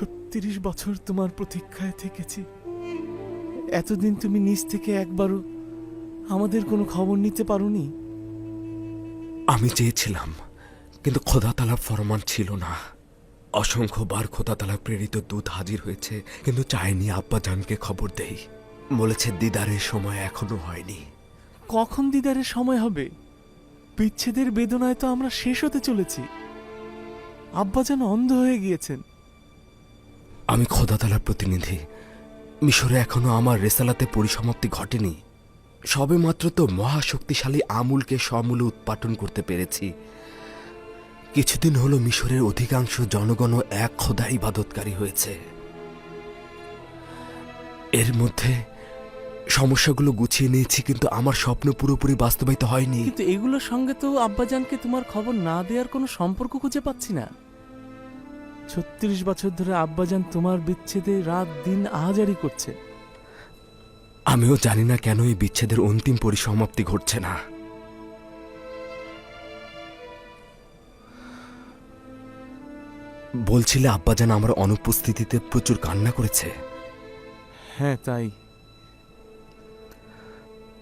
ছত্রিশ বছর তোমার প্রতীক্ষায় থেকেছি। এতদিন তুমি নিজ থেকে একবারও আমাদের কোনো খবর নিতে পারোনি? আমি চেয়েছিলাম কিন্তু খোদাতালা ফরমান ছিল না। অসংখ্যবার খোদাতালা প্রেরিত দূত হাজির হয়েছে কিন্তু চায়নি আব্বা জানকে খবর দেই। বলেছে দিদারের সময় এখনও হয়নি। কখন দিদারের সময় হবে? বিচ্ছেদের বেদনায় তো আমরা শেষ হতে চলেছি। আব্বা যেন অন্ধ হয়ে গিয়েছেন। আমি খোদাতালার প্রতিনিধি। মিশরে এখনও আমার রেসালাতে পরিসমাপ্তি ঘটেনি। সবে মাত্র তো মহাশক্তিশালী আমুলকে সমূলে উৎপাটন করতে পেরেছি। কিছুদিন হলো মিশরের অধিকাংশ জনগণ এক খোদা ইবাদতকারী হয়েছে। এর মধ্যে সমস্যাগুলো গুছিয়ে নিয়েছি, কিন্তু আমার স্বপ্ন পুরোপুরি বাস্তবায়িত হয়নি। কিন্তু এগুলোর সঙ্গে তো আব্বাজানকে তোমার খবর না দেওয়ার কোনো সম্পর্ক খুঁজে পাচ্ছি না। ছত্রিশ বছর ধরে আব্বাজান তোমার বিচ্ছেদে রাত দিন আহাজারি করছে। আমিও জানি না কেন এই বিচ্ছেদের অন্তিম পরিসমাপ্তি ঘটছে না। বলছিলে আব্বাজান আমার অনুপস্থিতিতে প্রচুর কান্না করেছে। হ্যাঁ তাই।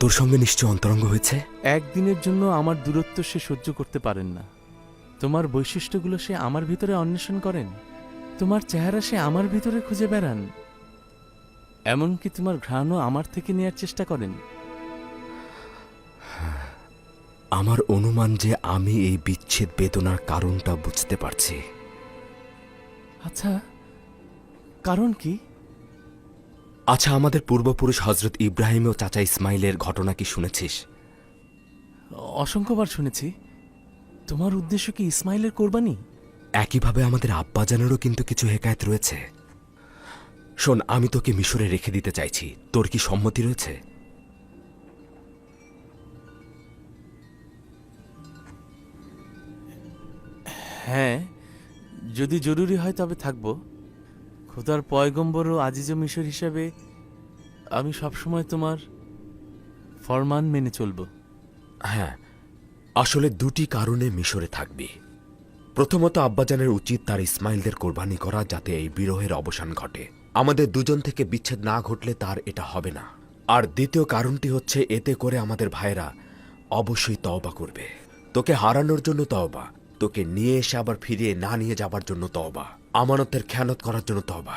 তোর সঙ্গে নিশ্চয় অন্তরঙ্গ হয়েছে? একদিনের জন্য আমার দূরত্ব সে সহ্য করতে পারেন না। তোমার বৈশিষ্ট্যগুলো সে আমার ভিতরে অন্বেষণ করেন? তোমার চেহারা সে আমার ভিতরে খুঁজে বেড়ান? এমনকি তোমার ঘ্রাণও আমার থেকে নেয়ার চেষ্টা করেন। আমার অনুমান যে আমি এই বিচ্ছেদ বেদনার কারণটা বুঝতে পারছি। আচ্ছা কারণ কি? আচ্ছা আমাদের পূর্বপুরুষ হজরত ইব্রাহিম ও চাচা ইসমাইলের ঘটনা কি শুনেছিস? অসংখ্যবার শুনেছি। তোমার উদ্দেশ্য কি ইসমাইলের কোরবানি? একইভাবে আমাদের আব্বাজানেরও কিন্তু কিছু হেকায়ত রয়েছে। শোন আমি তোকে মিশরে রেখে দিতে চাইছি। তোর কি সম্মতি রয়েছে? হ্যাঁ যদি জরুরি হয় তবে থাকব। খোদার পয়গম্বর ও আজিজ মিশর হিসাবে আমি সবসময় তোমার ফরমান মেনে চলবো। হ্যাঁ আসলে দুটি কারণে মিশরে থাকবি। প্রথমত আব্বাজানের উচিত তার ইসমাইলদের কোরবানি করা যাতে এই বিরহের অবসান ঘটে। আমাদের দুজন থেকে বিচ্ছেদ না ঘটলে তার এটা হবে না। আর দ্বিতীয় কারণটি হচ্ছে এতে করে আমাদের ভাইরা অবশ্যই তওবা করবে। তোকে হারানোর জন্য তওবা, তোকে নিয়ে এসে আবার ফিরিয়ে না নিয়ে যাবার জন্য তওবা, আমানতের খেয়ানত করার জন্য তওবা,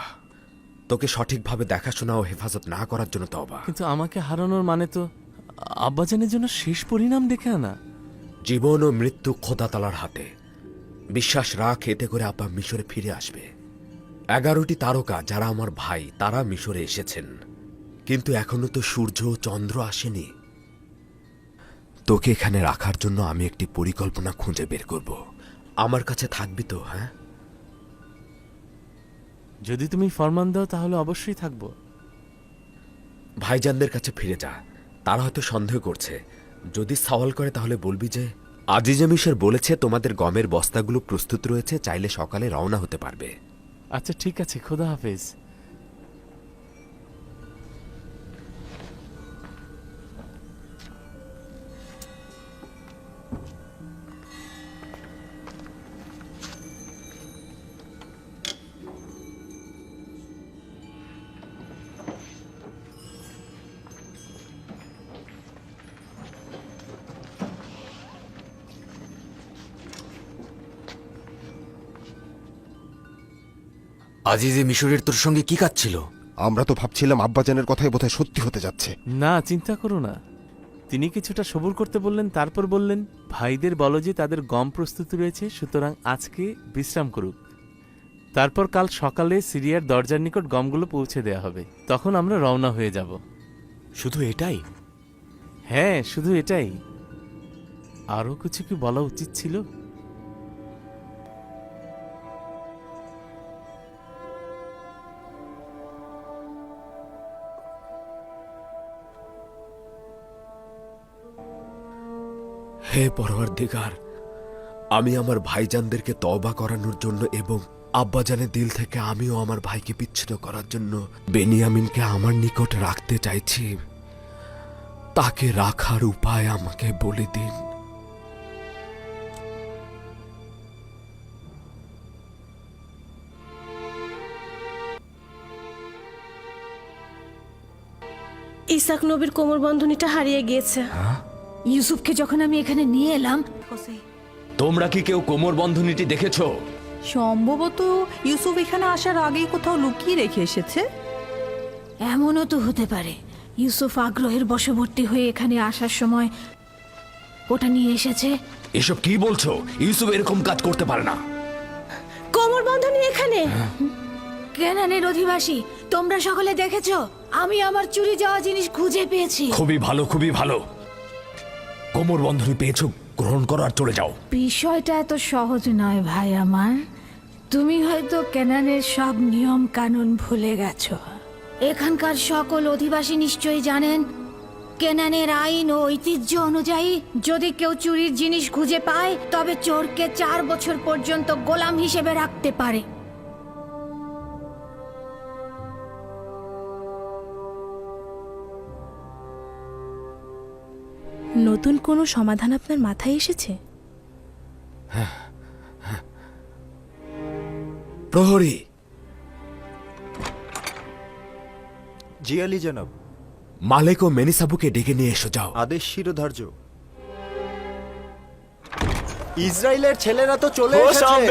তোকে সঠিকভাবে দেখাশোনা ও হেফাজত না করার জন্য তওবা। কিন্তু আমাকে হারানোর মানে তো আব্বাজানের জন্য শেষ পরিণাম দেখে আনা। জীবন ও মৃত্যু খোদাতালার হাতে। বিশ্বাস রাখ এতে করে আপা মিশরে ফিরে আসবে। এগারোটি তারকা যারা আমার ভাই তারা মিশরে এসেছেন। কিন্তু এখনও তো সূর্য ও চন্দ্র আসেনি। তোকে এখানে রাখার জন্য আমি একটি পরিকল্পনা খুঁজে বের করব। আমার কাছে থাকবি তো হ্যাঁ? যদি তুমি ফরমান দাও তাহলে অবশ্যই থাকব। ভাইজানদের কাছে ফিরে যা। তারা হয়তো সন্দেহ করছে। যদি সওয়াল করে তাহলে বলবি যে, আজিজ মিশর বলেছে তোমাদের গমের বস্তাগুলো প্রস্তুত রয়েছে, চাইলে সকালে রওনা হতে পারবে। আচ্ছা ঠিক আছে, খোদা হাফেজ। আজিজে মিশরের তোর সঙ্গে কি কাজ ছিল? আমরা তো ভাবছিলাম আব্বাজানের কথাই বোধহয় সত্যি হতে যাচ্ছে। না চিন্তা করো না। তিনি কিছুটা সবুর করতে বললেন তারপর বললেন ভাইদের বলো যে তাদের গম প্রস্তুত রয়েছে সুতরাং আজকে বিশ্রাম করুক। তারপর কাল সকালে সিরিয়ার দরজার নিকট গমগুলো পৌঁছে দেয়া হবে। তখন আমরা রওনা হয়ে যাব। শুধু এটাই? হ্যাঁ শুধু এটাই। আরও কিছু কি বলা উচিত ছিল? হে পরওয়ার দিগার আমি আমার ভাইজানদেরকে তবা করানোর জন্য এবং আব্বাজানের দিল থেকে আমিও আমার ভাইকে বিচ্ছিন্ন করার জন্য বেনিয়ামিনকে আমার নিকট রাখতে চাইছি। তাকে রাখার উপায় আমাকে বলে দিন। ইসাক নবীর কোমর বন্ধনীটা হারিয়ে গিয়েছে। হ্যাঁ? ইউসুফকে যখন আমি এখানে নিয়ে এলাম তোমরা কি কেউ কোমর বন্ধনীটি দেখেছ? সম্ভবত ইউসুফ এখানে আসার আগেই কোথাও লুকিয়ে রেখে এসেছে। এমনও তো হতে পারে। ইউসুফ আগ্রহের বশবর্তী হয়ে এখানে আসার সময় ওটা নিয়ে এসেছে। এসব কি বলছো? ইউসুফ এরকম কাজ করতে পারে না। কোমর বন্ধনী এখানে? কেনানের অধিবাসী তোমরা সকলে দেখেছ? আমি আমার চুরি যাওয়া জিনিস খুঁজে পেয়েছি। খুবই ভালো খুবই ভালো। কোমর বন্ধনী পেয়েছ, গ্রহণ করো আর চলে যাও। বিষয়টা এত সহজ নয় ভাই আমার। তুমি হয়তো কেনানের সব নিয়ম কানুন ভুলে গেছো। এখানকার সকল অধিবাসী নিশ্চয়ই জানেন, কেনানের আইন ও ঐতিহ্য অনুযায়ী যদি কেউ চুরির জিনিস খুঁজে পায়, তবে চোরকে চার বছর পর্যন্ত গোলাম হিসেবে রাখতে পারে। নতুন কোনো সমাধান আপনার মাথায় এসেছে? প্রহরী। জি আলী জনাব। মালেক ও মেনিসাবুকে ডেকে নিয়ে এসো যাও। আদেশ শিরোধার্য। ইসরায়েলের ছেলেরা তো চলে এসেছে।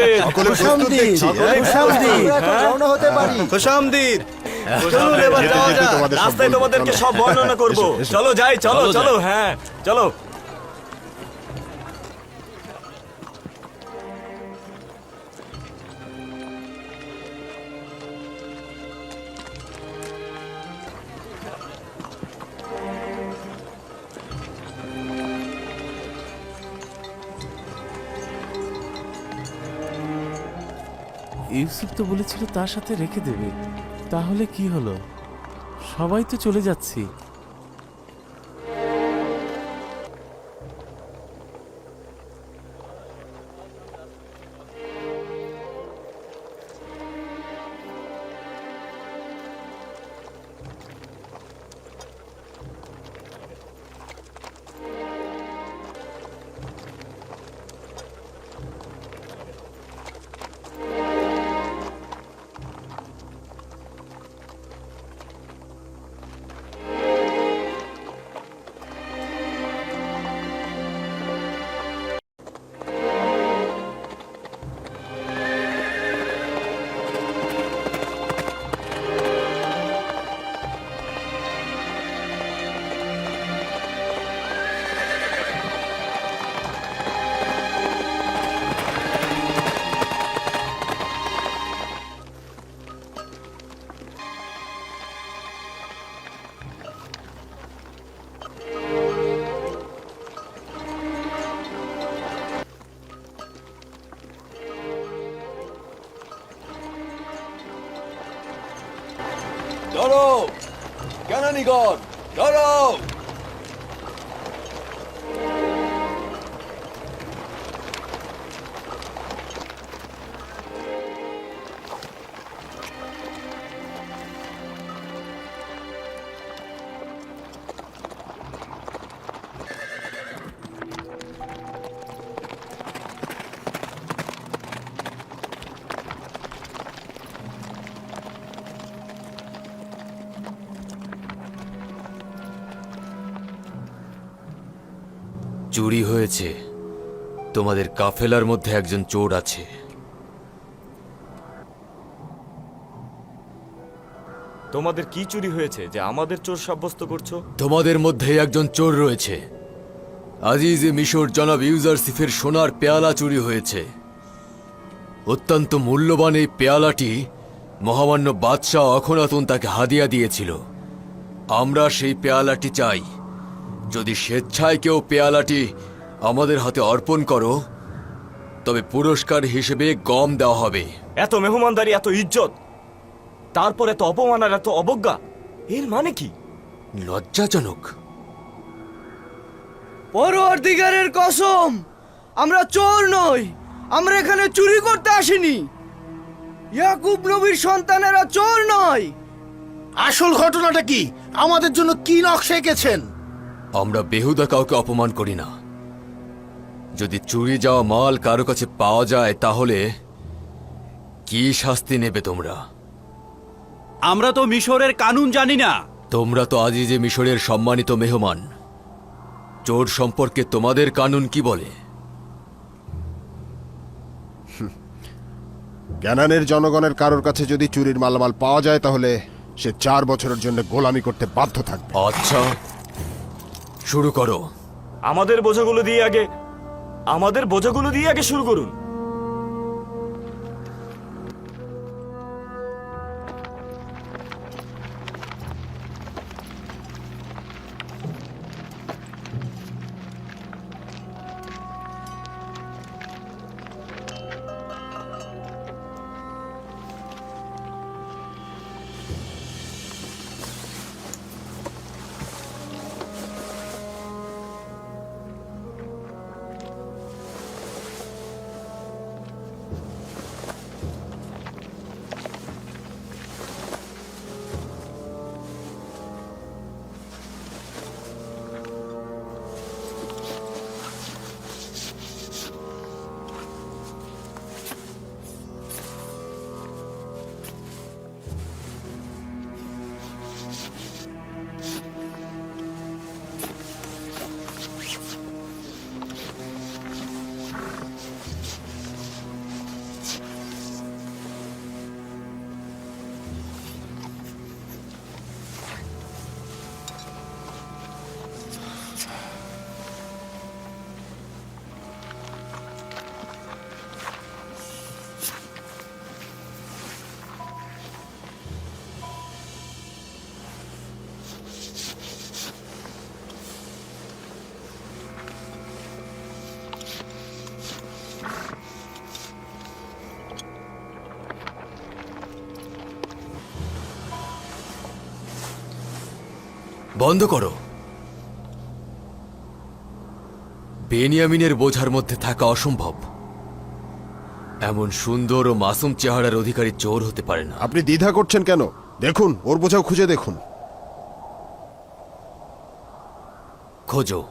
হতে পারি। খুশামদিদ চলুন এবার যাওয়া যাক রাস্তায় তোমাদেরকে সব বর্ণনা করব। চলো যাই চলো চলো চলো হ্যাঁ চলো। ইউসুফ তো বলেছিল তার সাথে রেখে দেবে। তাহলে কি হলো? সবাই তো চলে যাচ্ছি। কেনানিগণ চলো চুরি হয়েছে। তোমাদের কাফেলার মধ্যে একজন চোর আছে। তোমাদের কি চুরি হয়েছে যে আমাদের চোর সাব্যস্ত করছ? তোমাদের মধ্যে একজন চোর রয়েছে। আজিজ এ মিশর জনাব ইউজারসিফের সোনার পেয়ালা চুরি হয়েছে। অত্যন্ত মূল্যবান এই পেয়ালাটি মহামান্য বাদশাহ অখনাতুন তাকে হাদিয়া দিয়েছিল। আমরা সেই পেয়ালাটি চাই। যদি স্বেচ্ছায় কেউ পেয়ালাটি আমাদের হাতে অর্পণ করো তবে পুরস্কার হিসেবে গম দেওয়া হবে। এত মেহমানদারি এত ইজ্জত তারপর এত অপমান আর এত অবজ্ঞা এর মানে কি? লজ্জাজনক। পরওয়ারদিগারের কসম আমরা চোর নই আমরা এখানে চুরি করতে আসিনি। ইয়াকুব নবীর সন্তানেরা চোর নয়। আসল ঘটনাটা কি? আমাদের জন্য কি নকশা এঁকেছেন? আমরা বেহুদা কাউকে অপমান করি না। যদি চুরি যাওয়া মাল কারও কাছে পাওয়া যায় তাহলে কি শাস্তি নেবে তোমরা? আমরা তো মিশরের কানুন জানি না। তোমরা তো আজই যে মিশরের সম্মানিত মেহমান। চোর সম্পর্কে তোমাদের কানুন কি বলে? ক্যানানের জনগণের কারোর কাছে যদি চুরির মালামাল পাওয়া যায় তাহলে সে চার বছরের জন্য গোলামি করতে বাধ্য থাকবে। আচ্ছা। শুরু করো। আমাদের বোঝাগুলো দিয়ে আগে আমাদের বোঝাগুলো দিয়ে আগে শুরু করুন। বন্ধ করো। বেনিয়ামিনের বোঝার মধ্যে থাকা অসম্ভব। এমন সুন্দর ও মাসুম চেহারার অধিকারী চোর হতে পারে না। আপনি দ্বিধা করছেন কেন? দেখুন ওর বোঝাও খুঁজে দেখুন। খোঁজো।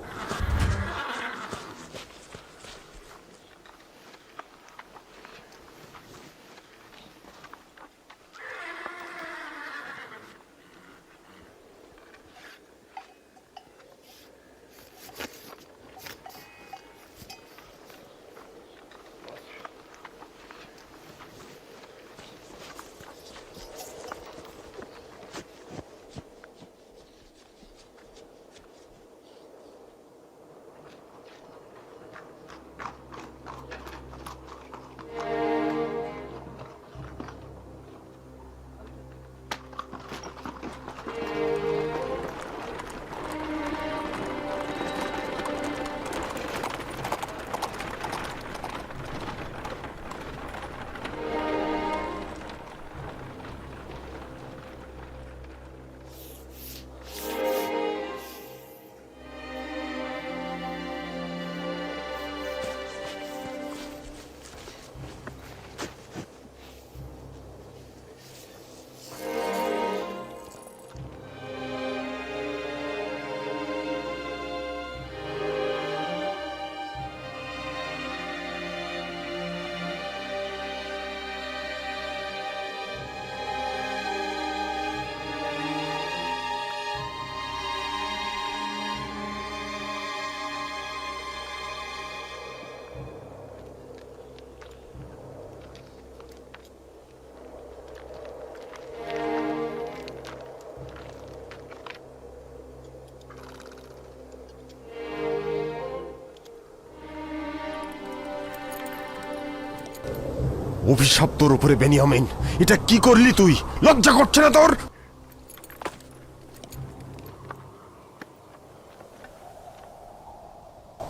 অভিশাপ তোর উপরে বেনিয়ামিন। এটা কি করলি তুই? লজ্জা করছে না তোর?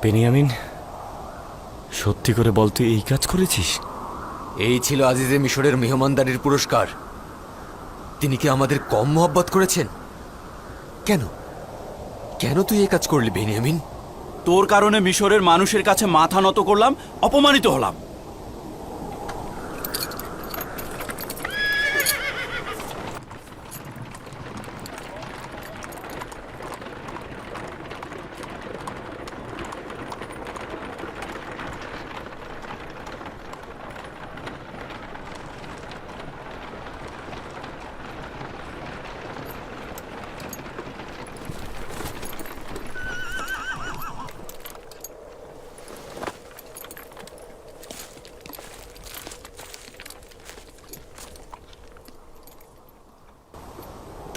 বেনিয়ামিন সত্যি করে বল তুই এই কাজ করেছিস? এই ছিল আজিজে মিশরের মেহমানদারির পুরস্কার। তিনি কি আমাদের কম মহব্বত করেছেন? কেন? কেন তুই এই কাজ করলি বেনিয়ামিন? তোর কারণে মিশরের মানুষের কাছে মাথা নত করলাম অপমানিত হলাম।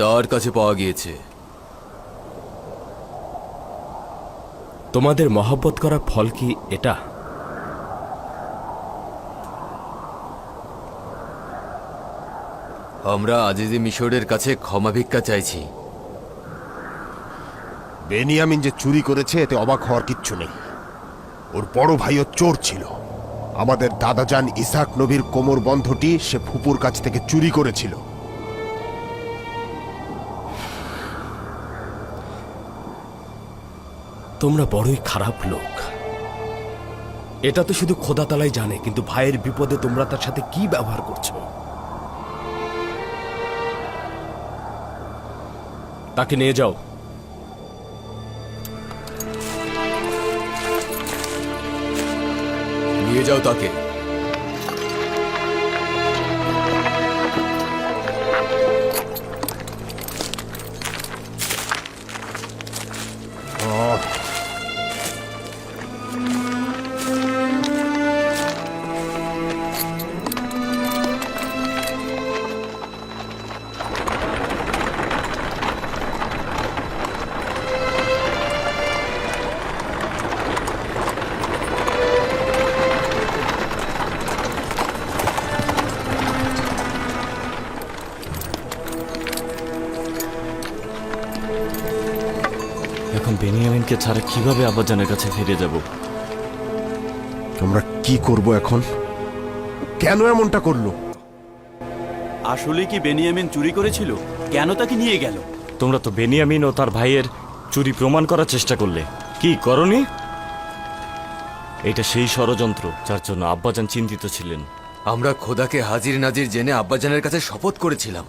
তার কাছে পাওয়া গিয়েছে। তোমাদের মহব্বত করার ফল কি এটা? আমরা আজিজি মিশরের কাছে ক্ষমা ভিক্ষা চাইছি। বেনিয়ামিন যে চুরি করেছে, এতে অবাক হওয়ার কিচ্ছু নেই। ওর বড় ভাইও চোর ছিল। আমাদের দাদাজান ইসাক নবীর কোমর বন্ধটি সে ফুপুর কাছ থেকে চুরি করেছিল। তোমরা বড়ই খারাপ লোক। এটা তো শুধু খোদাতালাই জানে, কিন্তু ভাইয়ের বিপদে তোমরা তার সাথে কি ব্যবহার করছ? তাকে নিয়ে যাও। নিয়ে যাও তাকে। এখন বেনিয়ামিনকে ছাড়া কীভাবে আব্বাজানের কাছে ফিরে যাব? তোমরা কি করব এখন? কেন এমনটা করল? আসলে কি বেনিয়ামিন চুরি করেছিল? কেন তাকে নিয়ে গেল? তোমরা তো বেনিয়ামিন ও তার ভাইয়ের চুরি প্রমাণ করার চেষ্টা করলে। কি করনি? এটা সেই ষড়যন্ত্র যার জন্য আব্বাজান চিন্তিত ছিলেন। আমরা খোদাকে হাজির নাজির জেনে আব্বাজানের কাছে শপথ করেছিলাম।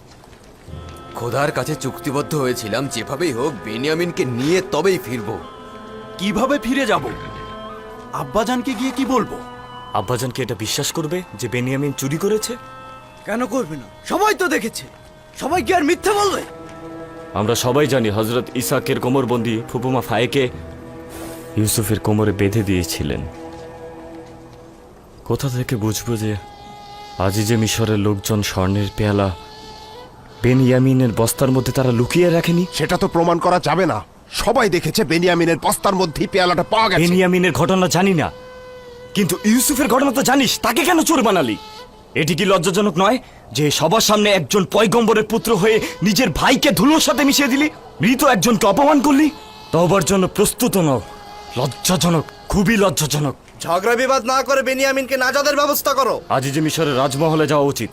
খোদার কাছে চুক্তিবদ্ধ হয়েছিলাম যেভাবেই হোক বেনিয়ামিনকে নিয়ে তবেই ফিরবো। কীভাবে ফিরে যাব? আব্বাজানকে গিয়ে কি বলব? আব্বাজানকে এটা বিশ্বাস করবে যে বেনিয়ামিন চুরি করেছে? কেন করবে না? সবাই তো দেখেছে। সবাই কি আর মিথ্যা বলবে? আমরা সবাই জানি হজরত ইসাকের কোমরবন্দি ফুপুমা ফায়েকে ইউসুফের কোমরে বেঁধে দিয়েছিলেন। কোথা থেকে বুঝব যে আজিজে মিশরের লোকজন স্বর্ণের পেয়ালা বেনিয়ামিনের বস্তার মধ্যে তারা লুকিয়ে রাখেনি? সেটা তো প্রমাণ করা যাবে না। সবাই দেখেছে বেনিয়ামিনের বস্তার মধ্যেই পেয়ালাটা পাওয়া গেছে। বেনিয়ামিনের ঘটনা জানি না। কিন্তু ইউসুফের ঘটনা তো জানিস তাকে কেন চোর বানালি? এটি কি লজ্জাজনক নয় যে সবার সামনে একজন পয়গম্বরের পুত্র হয়ে নিজের ভাইকে ধুলোর সাথে মিশিয়ে দিলি? মৃত একজনকে অপমান করলি? তবার জন্য প্রস্তুত নও। লজ্জাজনক খুবই লজ্জাজনক। ঝগড়া বিবাদ না করে বেনিয়ামিনকে নাজাদের ব্যবস্থা করো। আজ যে মিশরের রাজমহলে যাওয়া উচিত।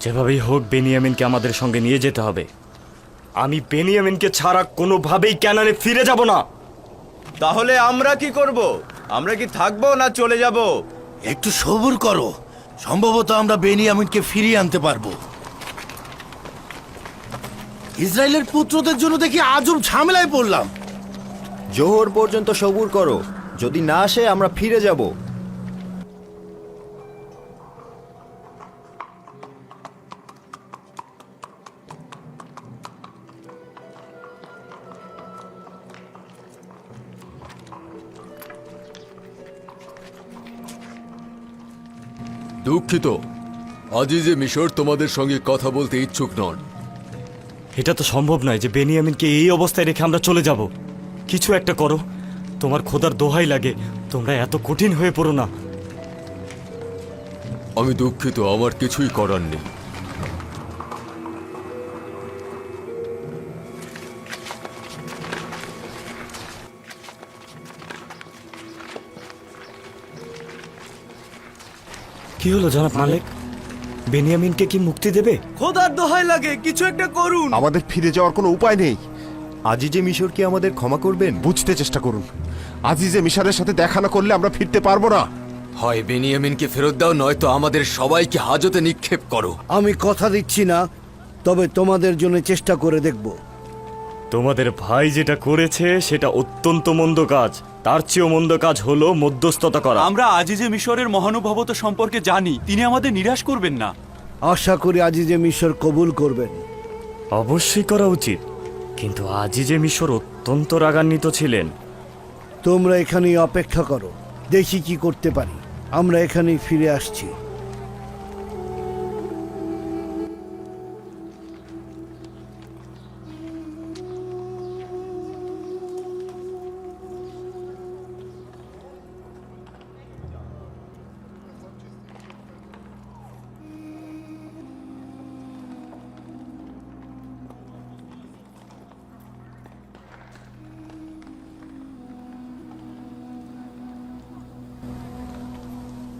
যেভাবেই হোক বেনিয়ামিনকে আমাদের সঙ্গে নিয়ে যেতে হবে। আমি বেনিয়ামিনকে ছাড়া কোনোভাবেই ক্যানানে ফিরে যাব না। তাহলে আমরা কি করব? আমরা কি থাকব না চলে যাব? একটু সবুর করো। সম্ভবত আমরা বেনিয়ামিনকে ফিরিয়ে আনতে পারব। ইসরায়েলের পুত্রদের জন্য দেখি আজব ঝামেলায় পড়লাম। জোহর পর্যন্ত সবুর করো। যদি না আসে আমরা ফিরে যাব। দুঃখিত। আজিজে মিশর তোমাদের সঙ্গে কথা বলতে ইচ্ছুক নন। এটা তো সম্ভব নয় যে বেনিয়ামিনকে এই অবস্থায় রেখে আমরা চলে যাব। কিছু একটা করো। তোমার খোদার দোহাই লাগে। তোমরা এত কঠিন হয়ে পড়ো না। আমি দুঃখিত আমার কিছুই করার নেই। কি হলো জনাব মালিক? বেনিয়ামিনকে কি মুক্তি দেবে? খোদার দোহাই লাগে কিছু একটা করুন। আমাদের ফিরে যাওয়ার কোনো উপায় নেই। আজিজে মিশর কি আমাদের ক্ষমা করবেন? বুঝতে চেষ্টা করুন। আজিজে মিশরের সাথে দেখা না করলে আমরা ফিরতে পারব না। হয় বেনিয়ামিনকে ফেরত দাও নয়তো আমাদের সবাইকে হাজতে নিক্ষেপ করো। আমি কথা দিচ্ছি না তবে তোমাদের জন্য চেষ্টা করে দেখব। তোমাদের ভাই যেটা করেছে সেটা অত্যন্ত মন্দ কাজ। তার চেয়েও মন্দ কাজ হলো মধ্যস্থতা করা। আমরা আজিজে মিশরের মহানুভবতা সম্পর্কে জানি তিনি আমাদের নিরাশ করবেন না। আশা করি আজিজে মিশর কবুল করবেন। অবশ্যই করা উচিত কিন্তু আজিজে যে মিশর অত্যন্ত রাগান্বিত ছিলেন। তোমরা এখানেই অপেক্ষা করো দেখি কি করতে পারি। আমরা এখানেই ফিরে আসছি।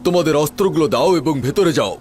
তোমাদের অস্ত্রগুলো দাও এবং ভেতরে যাও।